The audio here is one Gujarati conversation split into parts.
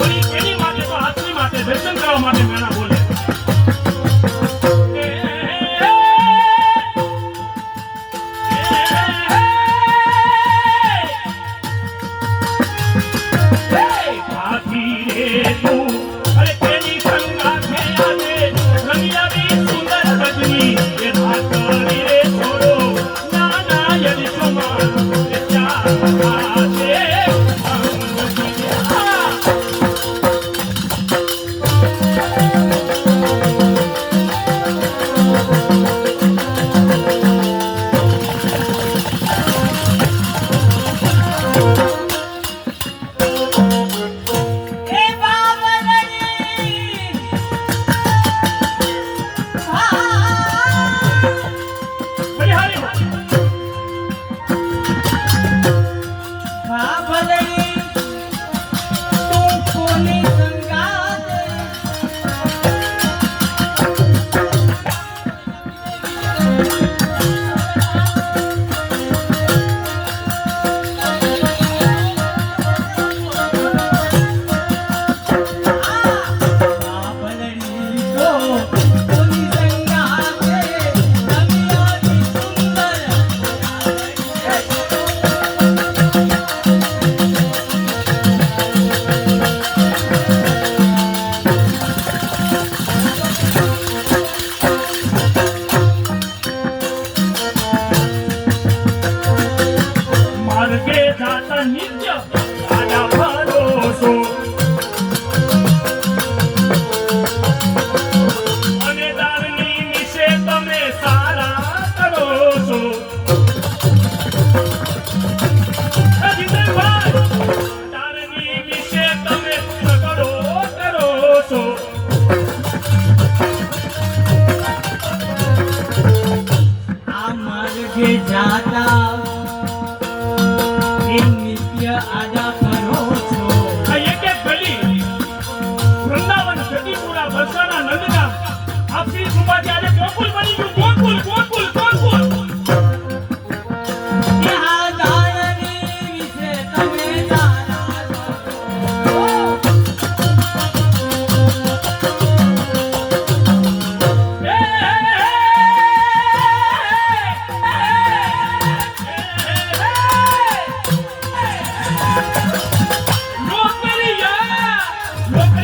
એની માટે તો આત્મી માટે દર્શન કરવા માટે મેળા બોલે. যে যাতা।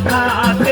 का